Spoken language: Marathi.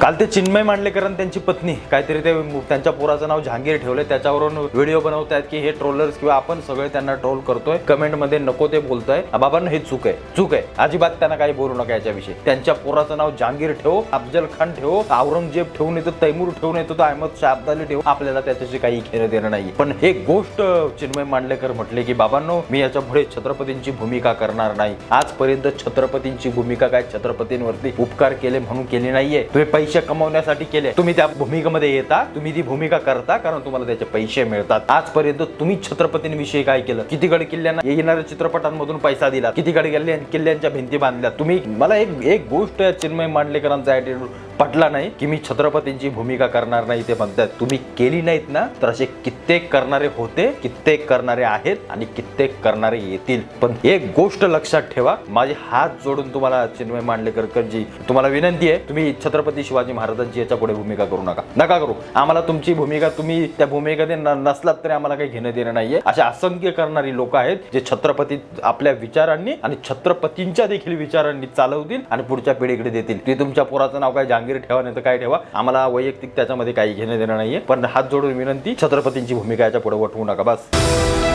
काल ते चिन्मय मांडलेकर आणि त्यांची पत्नी काहीतरी ते त्यांच्या पोराचं नाव जहांगीर ठेवले त्याच्यावरून व्हिडिओ बनवत आहेत की हे ट्रोलर्स किंवा आपण सगळे त्यांना ट्रोल करतोय. कमेंटमध्ये नको ते बोलतोय. बाबांना हे चूक आहे. चूक आहे. अजिबात त्यांना काही बोलू नका याच्याविषयी. त्यांच्या पोराचं नाव जहांगीर ठेव अफजल खान ठेव औरंगजेब ठेवून येतो तैमूर ठेवून येतो तो अहमद शाह अब्दाली ठेव. आपल्याला त्याच्याशी काही घेणं देणं नाही पण हे गोष्ट चिन्मय मांडलेकर म्हटले की बाबांनो मी याच्यापुढे छत्रपतींची भूमिका करणार नाही. आजपर्यंत छत्रपतींची भूमिका काय छत्रपतींवरती उपकार केले म्हणून केली नाहीये. तुम्ही पैसे कमवण्यासाठी केले. तुम्ही त्या भूमिकेमध्ये येता तुम्ही ती भूमिका करता कारण तुम्हाला त्याचे पैसे मिळतात. आजपर्यंत तुम्ही छत्रपतींविषयी काय केलं? किती गड किल्ल्यांना येणाऱ्या चित्रपटांमधून पैसा दिला. किती गड किल्ल्यांच्या भिंती बांधल्या. तुम्ही मला एक एक गोष्ट चिन्मय मांडलेकरांचा ॲटिट्यूड पटला नाही की मी छत्रपतींची भूमिका करणार नाही ते म्हणतात. तुम्ही केली नाहीत ना तर असे कित्येक करणारे होते कित्येक करणारे आहेत आणि कित्येक करणारे येतील. पण एक गोष्ट लक्षात ठेवा माझे हात जोडून तुम्हाला चिन्मय मांडलेकरजी तुम्हाला विनंती आहे तुम्ही छत्रपती शिवाजी महाराजांची याच्यापुढे भूमिका करू नका. नका करू. आम्हाला तुमची भूमिका तुम्ही त्या भूमिकेने नसलात तरी आम्हाला काही घेणं देणं नाहीये. असे असंख्य करणारी लोक आहेत जे छत्रपती आपल्या विचारांनी आणि छत्रपतींच्या देखील विचारांनी चालवतील आणि पुढच्या पिढीकडे देतील. ते तुमच्या पोराचं नाव काय? कामगिरी ठेवा नाही तर काय ठेवा. आम्हाला वैयक्तिक त्याच्यामध्ये काही घेणं देणं नाहीये. पण हात जोडून विनंती छत्रपतींची भूमिका याच्यापुढे वटवू नका. बस.